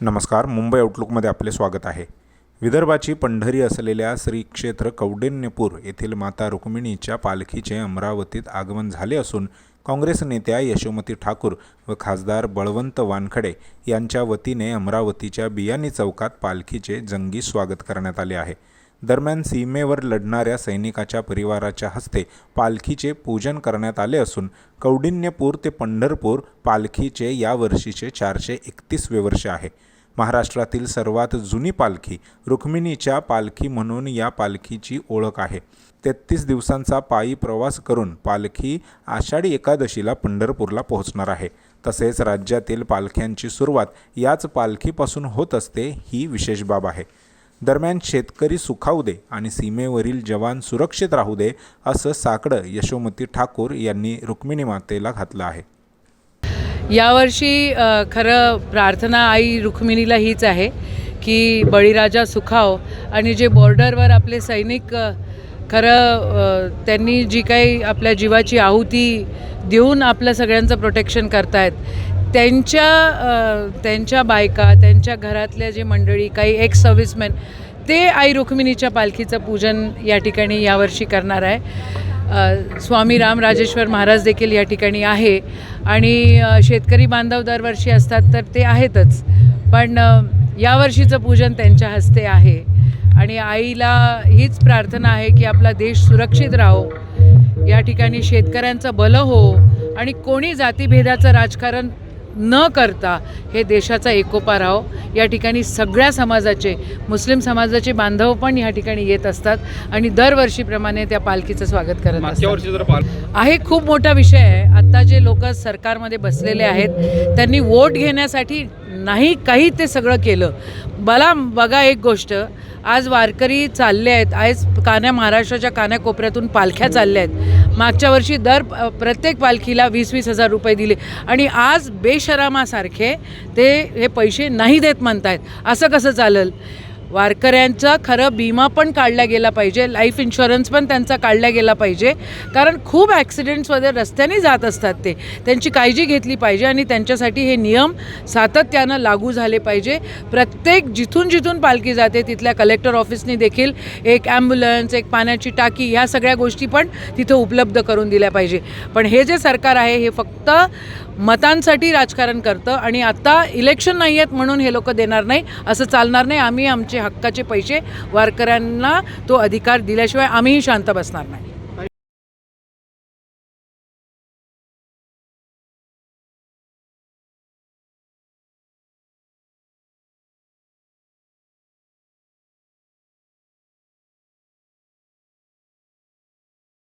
नमस्कार मुंबई आउटलुकमध्ये आपले स्वागत आहे. विदर्भाची पंढरी असलेल्या श्री क्षेत्र कौंडिण्यपूर येथील माता रुक्मिणीच्या पालखीचे अमरावतीत आगमन झाले असून काँग्रेस नेत्या यशोमती ठाकूर व खासदार बळवंत वानखडे यांच्या वतीने अमरावतीच्या बियाणी चौकात पालखीचे जंगी स्वागत करण्यात आले आहे. दरम्यान सीमेवर लढणाऱ्या सैनिकाच्या परिवाराच्या हस्ते पालखीचे पूजन करण्यात आले असून कौडिन्यपूर ते पंढरपूर पालखीचे या वर्षीचे चारशे एकतीसवे वर्ष आहे. महाराष्ट्रातील सर्वात जुनी पालखी रुक्मिणीच्या पालखी म्हणून या पालखीची ओळख आहे. तेहतीस दिवसांचा पायी प्रवास करून पालखी आषाढी एकादशीला पंढरपूरला पोहोचणार आहे. तसेच राज्यातील पालख्यांची सुरुवात याच पालखीपासून होत असते ही विशेष बाब आहे. दरम्यान शेतकरी सुखावू दे आणि सीमेवरील जवान सुरक्षित राहू दे असं साकडं यशोमती ठाकूर यांनी रुक्मिणी मातेला घातलं आहे. यावर्षी खरं प्रार्थना आई रुक्मिणीला हीच आहे की बळीराजा सुखाव आणि जे बॉर्डरवर आपले सैनिक खरं त्यांनी जी काही आपल्या जीवाची आहुती देऊन आपल्या सगळ्यांचं प्रोटेक्शन करतायत त्यांच्या त्यांच्या बायका त्यांच्या घरातल्या जे मंडळी काही एक्स सर्व्हिसमॅन ते आई रुक्मिणीच्या पालखीचं पूजन या ठिकाणी यावर्षी करणार आहे. स्वामी राम राजेश्वर महाराज देखील या ठिकाणी आहे. आणि शेतकरी बांधव दरवर्षी असतात तर ते आहेतच. पण यावर्षीचं पूजन त्यांच्या हस्ते आहे. आणि आईला हीच प्रार्थना आहे की आपला देश सुरक्षित राहो. या ठिकाणी शेतकऱ्यांचं भलं हो. आणि कोणी जातीभेदाचं राजकारण न करता हे देशाचा एकोपा राहो. या ठिकाणी सगळ्या समाजाचे मुस्लिम समाजाचे बांधव पण या ठिकाणी येत असतात आणि दरवर्षीप्रमाणे त्या पालखीचं स्वागत करत असतात. आहे खूप मोठा विषय आहे. आत्ता जे लोक सरकारमध्ये बसलेले आहेत त्यांनी वोट घेण्यासाठी नाही काही ते सगळं केलं. मला बघा एक गोष्ट. आज वारकरी चालले आहेत. आज कान्या महाराष्ट्राच्या कान्याकोपऱ्यातून पालख्या चालल्या आहेत. मागच्या वर्षी दर प्रत्येक पालखीला वीस वीस हजार रुपये दिले. आणि आज बेशरामासारखे ते हे पैसे नाही देत म्हणतायत. असं कसं चालेल? वारकऱ्यांचा खरं विमा पण काढला गेला पाहिजे लाईफ इन्शुरन्स पण त्यांचा काढला गेला पाहिजे. कारण खूप ॲक्सिडेंट्समध्ये रस्त्याने जात असतात ते. त्यांची काळजी घेतली पाहिजे आणि त्यांच्यासाठी हे नियम सातत्यानं लागू झाले पाहिजे. प्रत्येक जिथून जिथून पालखी जाते तिथल्या कलेक्टर ऑफिसनी देखील एक ॲम्ब्युलन्स एक पाण्याची टाकी ह्या सगळ्या गोष्टी पण तिथं उपलब्ध करून दिल्या पाहिजे. पण हे जे सरकार आहे हे फक्त मतांसाठी राजकारण करतं आणि आता इलेक्शन नाही आहेत म्हणून हे लोक देणार नाही असं चालणार नाही. आम्ही आमचे हक्काचे पैसे वारकऱ्यांना तो अधिकार दिल्याशिवाय आम्हीही शांत बसणार नाही.